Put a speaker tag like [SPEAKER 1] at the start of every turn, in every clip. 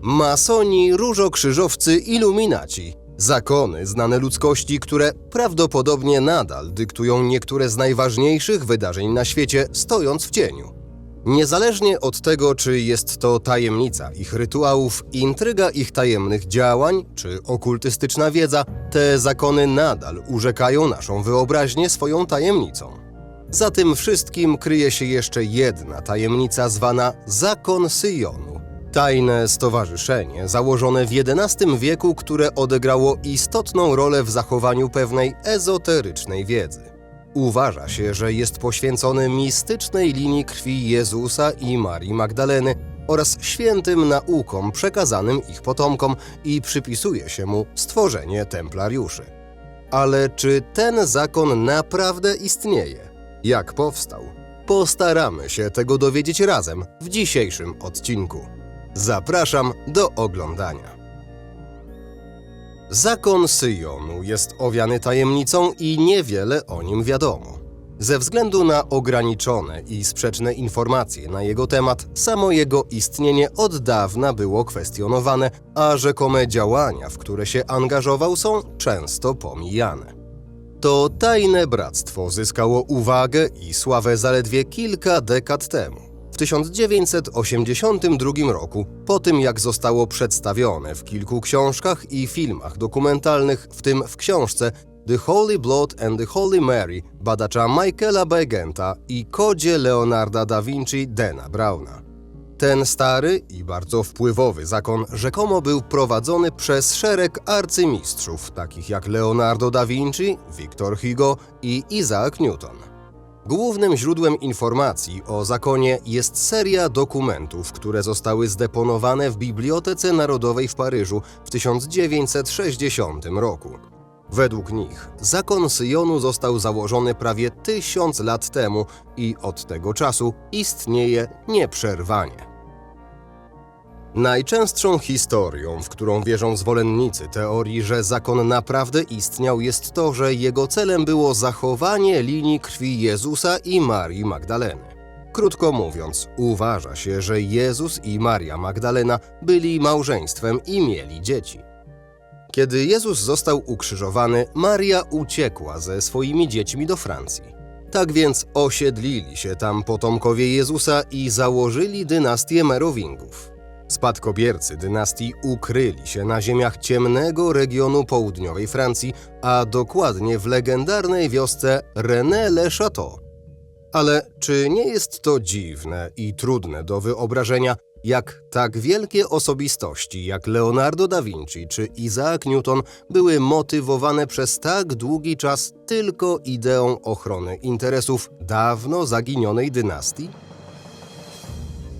[SPEAKER 1] Masoni, różokrzyżowcy, iluminaci. Zakony znane ludzkości, które prawdopodobnie nadal dyktują niektóre z najważniejszych wydarzeń na świecie, stojąc w cieniu. Niezależnie od tego, czy jest to tajemnica ich rytuałów, intryga ich tajemnych działań, czy okultystyczna wiedza, te zakony nadal urzekają naszą wyobraźnię swoją tajemnicą. Za tym wszystkim kryje się jeszcze jedna tajemnica zwana Zakon Syjonu. Tajne stowarzyszenie założone w XI wieku, które odegrało istotną rolę w zachowaniu pewnej ezoterycznej wiedzy. Uważa się, że jest poświęcony mistycznej linii krwi Jezusa i Marii Magdaleny oraz świętym naukom przekazanym ich potomkom i przypisuje się mu stworzenie templariuszy. Ale czy ten zakon naprawdę istnieje? Jak powstał? Postaramy się tego dowiedzieć razem w dzisiejszym odcinku. Zapraszam do oglądania. Zakon Syjonu jest owiany tajemnicą i niewiele o nim wiadomo. Ze względu na ograniczone i sprzeczne informacje na jego temat, samo jego istnienie od dawna było kwestionowane, a rzekome działania, w które się angażował, są często pomijane. To tajne bractwo zyskało uwagę i sławę zaledwie kilka dekad temu. W 1982 roku, po tym jak zostało przedstawione w kilku książkach i filmach dokumentalnych, w tym w książce The Holy Blood and the Holy Mary badacza Michaela Begenta i kodzie Leonarda da Vinci Dena Browna. Ten stary i bardzo wpływowy zakon rzekomo był prowadzony przez szereg arcymistrzów, takich jak Leonardo da Vinci, Victor Hugo i Isaac Newton. Głównym źródłem informacji o zakonie jest seria dokumentów, które zostały zdeponowane w Bibliotece Narodowej w Paryżu w 1960 roku. Według nich zakon Syjonu został założony prawie tysiąc lat temu i od tego czasu istnieje nieprzerwanie. Najczęstszą historią, w którą wierzą zwolennicy teorii, że zakon naprawdę istniał, jest to, że jego celem było zachowanie linii krwi Jezusa i Marii Magdaleny. Krótko mówiąc, uważa się, że Jezus i Maria Magdalena byli małżeństwem i mieli dzieci. Kiedy Jezus został ukrzyżowany, Maria uciekła ze swoimi dziećmi do Francji. Tak więc osiedlili się tam potomkowie Jezusa i założyli dynastię Merowingów. Spadkobiercy dynastii ukryli się na ziemiach ciemnego regionu południowej Francji, a dokładnie w legendarnej wiosce René-le-Château. Ale czy nie jest to dziwne i trudne do wyobrażenia, jak tak wielkie osobistości jak Leonardo da Vinci czy Isaac Newton były motywowane przez tak długi czas tylko ideą ochrony interesów dawno zaginionej dynastii?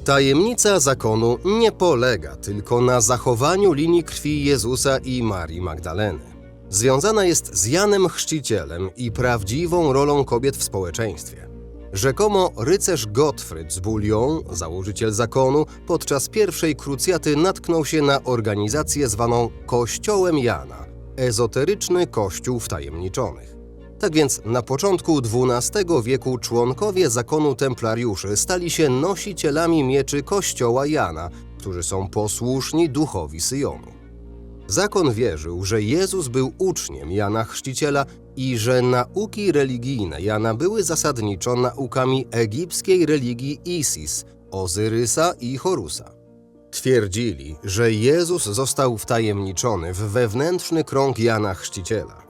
[SPEAKER 1] Tajemnica zakonu nie polega tylko na zachowaniu linii krwi Jezusa i Marii Magdaleny. Związana jest z Janem Chrzcicielem i prawdziwą rolą kobiet w społeczeństwie. Rzekomo rycerz Gottfried z Bullion, założyciel zakonu, podczas pierwszej krucjaty natknął się na organizację zwaną Kościołem Jana ezoteryczny kościół wtajemniczonych. Tak więc na początku XII wieku członkowie zakonu templariuszy stali się nosicielami mieczy kościoła Jana, którzy są posłuszni duchowi Syjonu. Zakon wierzył, że Jezus był uczniem Jana Chrzciciela i że nauki religijne Jana były zasadniczo naukami egipskiej religii Isis, Ozyrysa i Horusa. Twierdzili, że Jezus został wtajemniczony w wewnętrzny krąg Jana Chrzciciela.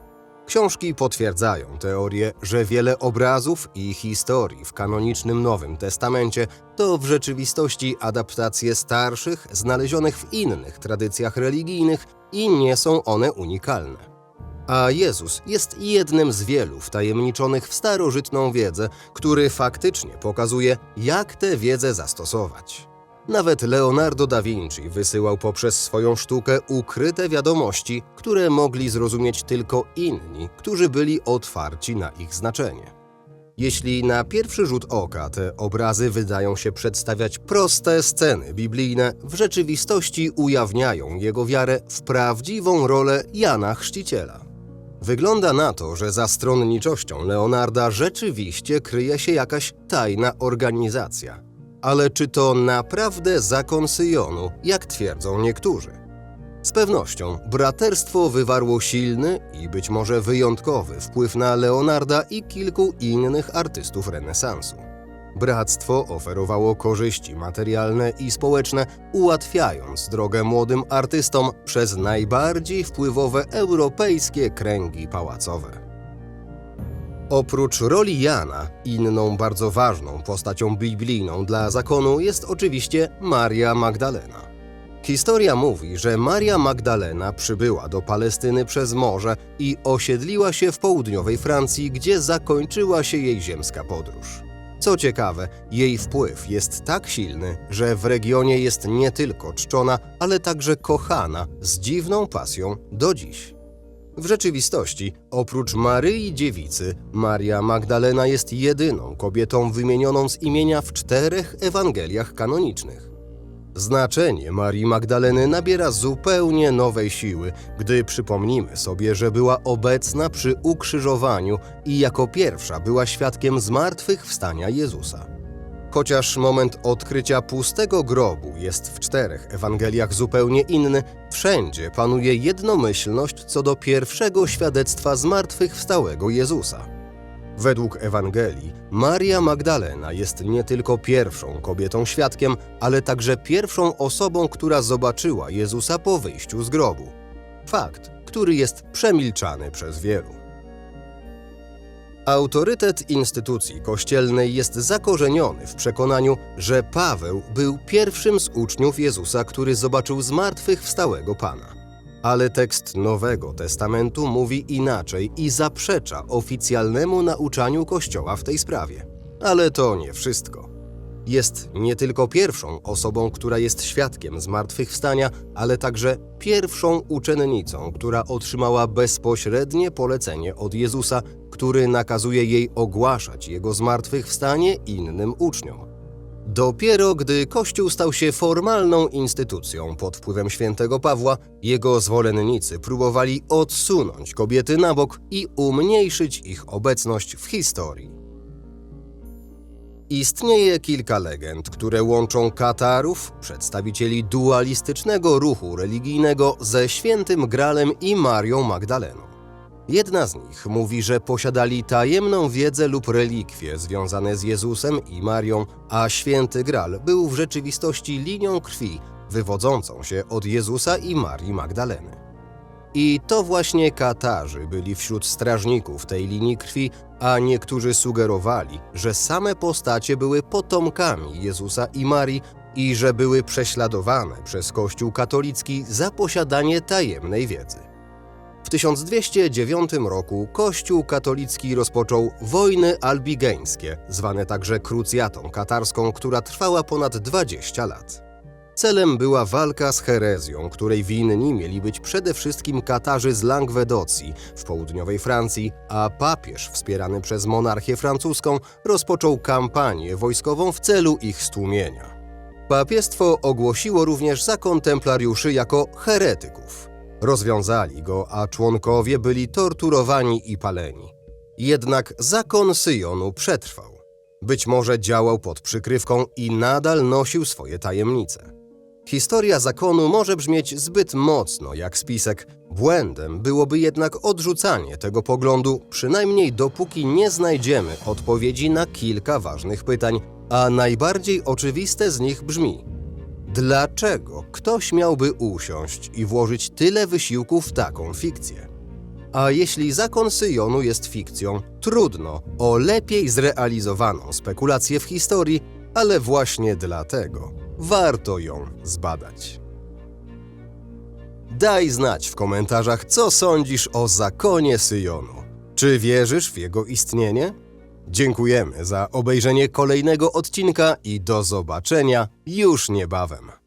[SPEAKER 1] Książki potwierdzają teorię, że wiele obrazów i historii w kanonicznym Nowym Testamencie to w rzeczywistości adaptacje starszych, znalezionych w innych tradycjach religijnych i nie są one unikalne. A Jezus jest jednym z wielu wtajemniczonych w starożytną wiedzę, który faktycznie pokazuje, jak tę wiedzę zastosować. Nawet Leonardo da Vinci wysyłał poprzez swoją sztukę ukryte wiadomości, które mogli zrozumieć tylko inni, którzy byli otwarci na ich znaczenie. Jeśli na pierwszy rzut oka te obrazy wydają się przedstawiać proste sceny biblijne, w rzeczywistości ujawniają jego wiarę w prawdziwą rolę Jana Chrzciciela. Wygląda na to, że za stronniczością Leonarda rzeczywiście kryje się jakaś tajna organizacja. Ale czy to naprawdę zakon Syjonu, jak twierdzą niektórzy? Z pewnością braterstwo wywarło silny i być może wyjątkowy wpływ na Leonarda i kilku innych artystów renesansu. Bractwo oferowało korzyści materialne i społeczne, ułatwiając drogę młodym artystom przez najbardziej wpływowe europejskie kręgi pałacowe. Oprócz roli Jana, inną bardzo ważną postacią biblijną dla zakonu jest oczywiście Maria Magdalena. Historia mówi, że Maria Magdalena przybyła do Palestyny przez morze i osiedliła się w południowej Francji, gdzie zakończyła się jej ziemska podróż. Co ciekawe, jej wpływ jest tak silny, że w regionie jest nie tylko czczona, ale także kochana z dziwną pasją do dziś. W rzeczywistości, oprócz Maryi Dziewicy, Maria Magdalena jest jedyną kobietą wymienioną z imienia w czterech Ewangeliach kanonicznych. Znaczenie Marii Magdaleny nabiera zupełnie nowej siły, gdy przypomnimy sobie, że była obecna przy ukrzyżowaniu i jako pierwsza była świadkiem zmartwychwstania Jezusa. Chociaż moment odkrycia pustego grobu jest w czterech Ewangeliach zupełnie inny, wszędzie panuje jednomyślność co do pierwszego świadectwa zmartwychwstałego Jezusa. Według Ewangelii Maria Magdalena jest nie tylko pierwszą kobietą świadkiem, ale także pierwszą osobą, która zobaczyła Jezusa po wyjściu z grobu. Fakt, który jest przemilczany przez wielu. Autorytet instytucji kościelnej jest zakorzeniony w przekonaniu, że Paweł był pierwszym z uczniów Jezusa, który zobaczył zmartwychwstałego Pana. Ale tekst Nowego Testamentu mówi inaczej i zaprzecza oficjalnemu nauczaniu Kościoła w tej sprawie. Ale to nie wszystko. Jest nie tylko pierwszą osobą, która jest świadkiem zmartwychwstania, ale także pierwszą uczennicą, która otrzymała bezpośrednie polecenie od Jezusa, który nakazuje jej ogłaszać jego zmartwychwstanie innym uczniom. Dopiero gdy Kościół stał się formalną instytucją pod wpływem świętego Pawła, jego zwolennicy próbowali odsunąć kobiety na bok i umniejszyć ich obecność w historii. Istnieje kilka legend, które łączą Katarów, przedstawicieli dualistycznego ruchu religijnego, ze świętym Gralem i Marią Magdaleną. Jedna z nich mówi, że posiadali tajemną wiedzę lub relikwie związane z Jezusem i Marią, a święty Gral był w rzeczywistości linią krwi wywodzącą się od Jezusa i Marii Magdaleny. I to właśnie Katarzy byli wśród strażników tej linii krwi, a niektórzy sugerowali, że same postacie były potomkami Jezusa i Marii i że były prześladowane przez Kościół katolicki za posiadanie tajemnej wiedzy. W 1209 roku Kościół katolicki rozpoczął wojny albigeńskie, zwane także krucjatą katarską, która trwała ponad 20 lat. Celem była walka z herezją, której winni mieli być przede wszystkim Katarzy z Langwedocji w południowej Francji, a papież, wspierany przez monarchię francuską, rozpoczął kampanię wojskową w celu ich stłumienia. Papiestwo ogłosiło również zakon templariuszy jako heretyków. Rozwiązali go, a członkowie byli torturowani i paleni. Jednak zakon Syjonu przetrwał. Być może działał pod przykrywką i nadal nosił swoje tajemnice. Historia zakonu może brzmieć zbyt mocno jak spisek. Błędem byłoby jednak odrzucanie tego poglądu, przynajmniej dopóki nie znajdziemy odpowiedzi na kilka ważnych pytań, a najbardziej oczywiste z nich brzmi: dlaczego ktoś miałby usiąść i włożyć tyle wysiłku w taką fikcję? A jeśli zakon Syjonu jest fikcją, trudno o lepiej zrealizowaną spekulację w historii, ale właśnie dlatego warto ją zbadać. Daj znać w komentarzach, co sądzisz o zakonie Syjonu. Czy wierzysz w jego istnienie? Dziękujemy za obejrzenie kolejnego odcinka i do zobaczenia już niebawem.